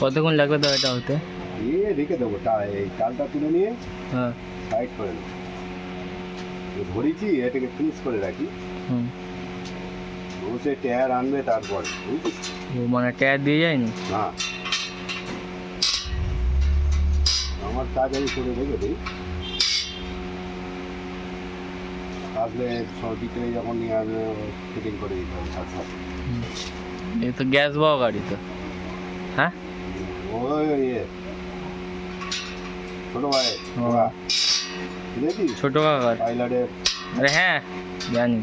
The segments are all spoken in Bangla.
কতক্ষণ লাগবে তো এটা হতে? দিয়ে রেখে দেবো এই চালটা তুলে নিয়ে হ্যাঁ। সাইড করে নেব ধরেছি এটাকে ফিনিশ করে রাখি। হুম। বসে টায়ার আনবে তারপরে ও মানে টায়ার দিয়ে যায়নি? না। আমার কাজ আমি করে রেখে দিই আসলে সর্দিতে যখন নিয়ে আসবে ফিটিং করে দিতে হবে এই তো গ্যাস পাওয়া গাড়ি তো ছোট ভাই ছোট কাকার আরে হ্যাঁ জানি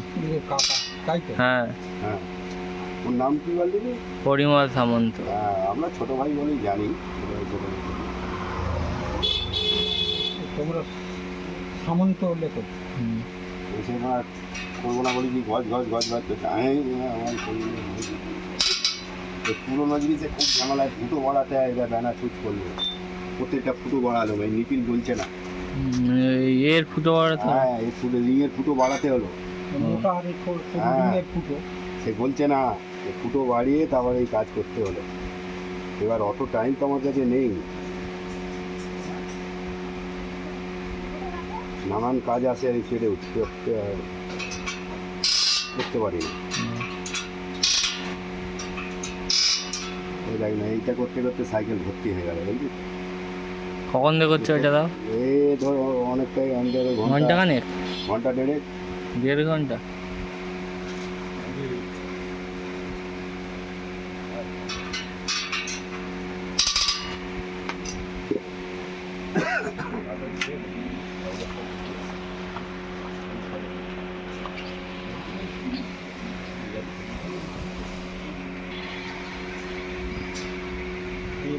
কাকা হ্যাঁ ওর নাম কি বললি? পরিমল সামন্ত আমরা ছোট ভাই বলেই জানি। তোমরা সামন্ত লেখো। এসে আমরা করব না বলি কি গজ গজ গজ গজ করছে আমি আমার পুরোনো জিনিসে খুব ঝামেলায় ফুটো বাড়াতে হয় এবার ব্যানার সুচ করলে। প্রত্যেকটা ফুটো বাড়ালো ভাই নিপিল বলছে না। এর ফুটো বড় তো হ্যাঁ এর ফুটো রিংয়ের ফুটো বাড়াতে হলো। আর ছোট হ্যাঁ। ফুটো। সে বলছে না ফুটো বাড়িয়ে তারপরে এই কাজ করতে হলো। এবার অত টাইম তো আমার কাছে নেই। নানান কাজ আছে আমি সেরে উঠতে উঠতে করতে পারি না। হুম। লাগে না এইটা করতে করতে সাইকেল ভর্তি হয়ে গেল বুঝলি? কখন দিয়ে করছ এটা দাও? এই ধরো অনেকটাই ঘণ্টা ঘণ্টা খানেক? ঘণ্টা দেড়েক। দেড় ঘণ্টা?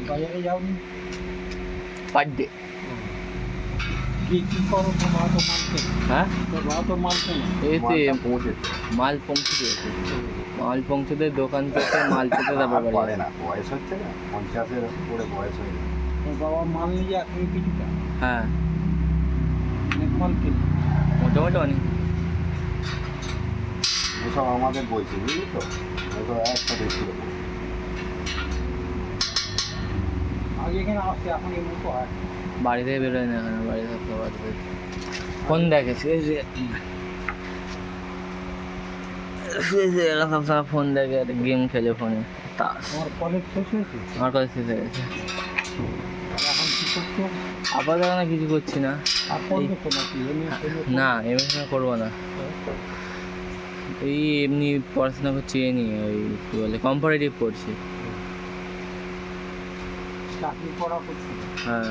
বাজারে যাওনি পার ডে কি কি করো তোমার তো মাল কেন হ্যাঁ তোমার তো মাল কেন এই তো মালটা পৌঁছেছে মাল পৌঁছে মাল পৌঁছতে দোকান থেকে মাল পেতে তারপর বাড়ি পারে না বয়স হচ্ছে না পঞ্চাশের উপরে বয়স হয়ে গেছে তোর বাবা মাল নিয়ে এখন কিছুটা হ্যাঁ অনেক মাল কিনে মোটামুটি অনেক এসব আমাদের বলছে বুঝলি তো এসব একসাথে ছিল আগে এখানে আসছে এখন এই মতো হয় বাড়ি থেকে বেরোয় না এখন বাড়ি থাকতে ফোন দেখে শুয়ে শুয়ে ফোন দেখে আর গেম খেলে ফোনে। তাস তোমার কলেজ শেষ আমার হয়ে গেছে। আপাতত এখন কিছু করছি না। না এমনি করব না। এই এমনি পড়াশোনা করছি এ নিয়ে ওই কী বলে কম্পারেটিভ পড়ছি। চাকরি করা করছ হ্যাঁ।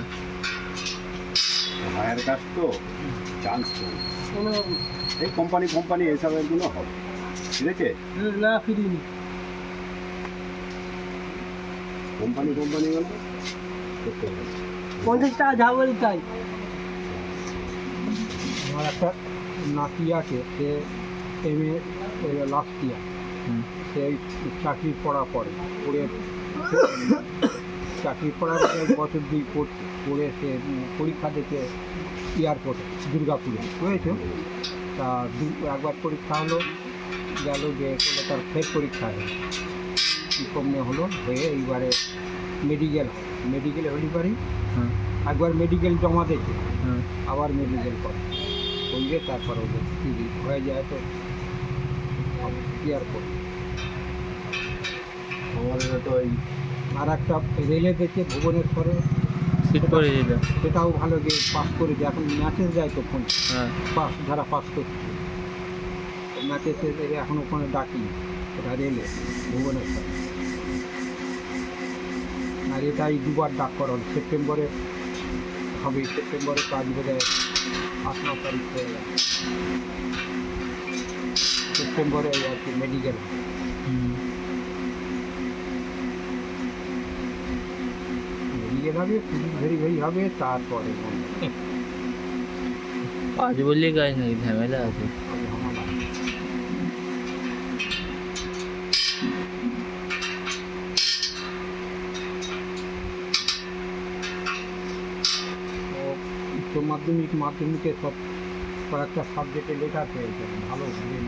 ভাইয়ের কাজ তো চান্স কোনো এই কোম্পানি কোম্পানি এসবেরগুলো হবে। ঠিক আছে? না ফিরিনি কোম্পানি কোম্পানি গেল করতে হবে পঞ্চাশ টাকা যা বলি তাই। আমার একটা নাতি আছে সে এম এ লাস্ট ইয়ার হুম। সে চাকরি পড়া পড়ে পড়ে চাকরি পড়ার এক বছর দুই পড়ছে পড়ে সে পরীক্ষা দিতে এয়ারপোর্টে দুর্গাপুরে বুঝেছ? তা একবার পরীক্ষা হলো গেল যে করলে তার ফের পরীক্ষা হলো। কী কমে হলো? হয়ে এইবারে মেডিকেল মেডিকেলে হলি পারি হ্যাঁ। একবার মেডিকেল জমা দিয়েছে। হ্যাঁ। আবার মেডিকেল করে। করলে তারপর ওদের হয়ে যায় তো। এয়ারপোর্ট আমাদের তো এই আর একটা রেলে দেখে ভুবনেশ্বরে সিট করে দিল সেটাও ভালো যে পাস করেছে এখন ম্যাচেস যায় তো ফোন হ্যাঁ। পাস যারা পাস করছে। ম্যাচেসে এখন ওখানে ডাকি ওটা রেলে ভুবনেশ্বর আর এটাই দুবার ডাক করা হলো। সেপ্টেম্বরে হবে। সেপ্টেম্বরে কাজ বোধ আট ন তারিখ হয়ে গেল। সেপ্টেম্বরে আর কি মেডিকেল হুম। মেডিকেল হবে পুলিশ ভেরিফাই হবে তারপরে কাজ বললে কাজ নাকি ঝামেলা আছে হবে হামালা। ও উচ্চ মাধ্যমিক মাধ্যমিকে সব কয়েকটা সাবজেক্টে লেখা পেয়েছে ভালো ঘুরে